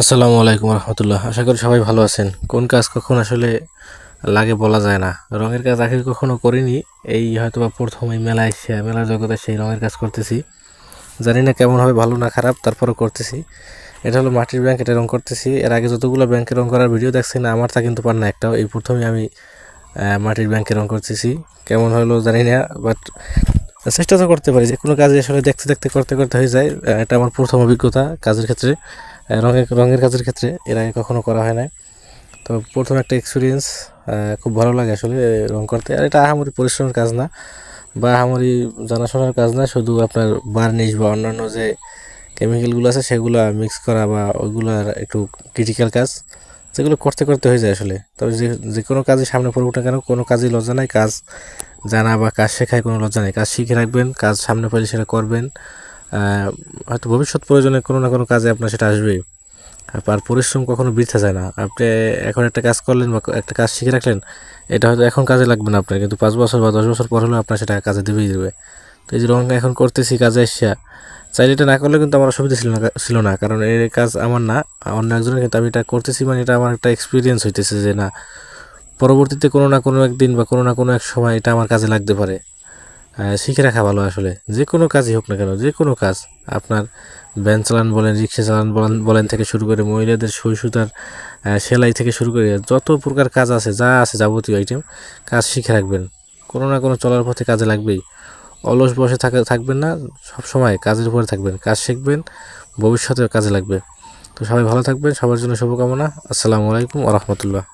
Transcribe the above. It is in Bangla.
আসসালামু আলাইকুম রহমতুল্লাহ। আশা করি সবাই ভালো আছেন। কোন কাজ কখন আসলে লাগে বলা যায় না। রঙের কাজ আগে কখনো করিনি। এই হয়তো বা প্রথম এই মেলায় মেলার জগতে সেই রঙের কাজ করতেছি। জানি না কেমন হবে, ভালো না খারাপ, তারপরও করতেছি। এটা হলো মাটির ব্যাংক, এটা রং করতেছি। এর আগে যতগুলো ব্যাংকে রং করার ভিডিও দেখছি না আমার তা কিন্তু পার না একটাও। এই প্রথমে আমি মাটির ব্যাংকে রং করতেছি। কেমন হলো জানি না বাট চেষ্টা তো করতে পারি। যে কোনো কাজে আসলে দেখতে দেখতে, করতে করতে হয়ে যায়। এটা আমার প্রথম অভিজ্ঞতা কাজের ক্ষেত্রে। রঙের রঙের কাজের ক্ষেত্রে এর আগে কখনো করা হয় না তো প্রথম একটা এক্সপিরিয়েন্স খুব ভালো লাগে আসলে রং করতে। আর এটা আহামরি পরিশ্রমের কাজ না বা আহামরি জানাশোনার কাজ না, শুধু আপনার বার্নিশ বা অন্যান্য যে কেমিক্যালগুলো আছে সেগুলো মিক্স করা বা ওইগুলোর একটু ক্রিটিক্যাল কাজ, যেগুলো করতে করতে হয়ে যায় আসলে। তবে যে যে কোনো কাজে সামনে পড়ুক না কেন, কোনো কাজই লজ্জা নাই। কাজ জানা বা কাজ শেখায় কোনো লজ্জা নেই। কাজ শিখে রাখবেন, কাজ সামনে পেলে সেটা করবেন। হয়তো ভবিষ্যৎ প্রয়োজনে কোনো না কোনো কাজে আপনার সেটা আসবেই। আর পরিশ্রম কখনো বৃথা যায় না। আপনি এখন একটা কাজ করলেন বা একটা কাজ শিখে রাখলেন, এটা হয়তো এখন কাজে লাগবে না আপনার। কিন্তু পাঁচ বছর বা দশ বছর পর হলেও আপনার সেটা কাজে দেবেই দেবে। তো এই যে রঙ এখন করতেছি কাজে এসে চাইলে এটা না করলে কিন্তু আমার অসুবিধা ছিল না ছিল না। কারণ এই কাজ আমার না, অন্য একজনের কিন্তু আমি এটা করতেছি মানে এটা আমার একটা এক্সপিরিয়েন্স হইতেছে যে না, পরবর্তীতে কোনো না কোনো একদিন বা কোনো না কোনো এক সময় এটা আমার কাজে লাগতে পারে। শিখে রাখা ভালো আসলে। যে কোনো কাজই হোক না কেন, যে কোনো কাজ। আপনার ভ্যান চালান বলেন, রিক্সা চালান বলেন বলেন থেকে শুরু করে মহিলাদের সুই সুতার সেলাই থেকে শুরু করে যত প্রকার কাজ আছে, যা আছে যাবতীয় আইটেম কাজ শিখে রাখবেন। কোনো না কোনো চলার পথে কাজে লাগবেই। অলস বসে থাকা, থাকবেন না, সব সময় কাজের উপরে থাকবেন। কাজ শিখবেন ভবিষ্যতে কাজে লাগবে। তো সবাই ভালো থাকবেন, সবার জন্য শুভকামনা। আসসালামু আলাইকুম আ রহমতুল্লাহ।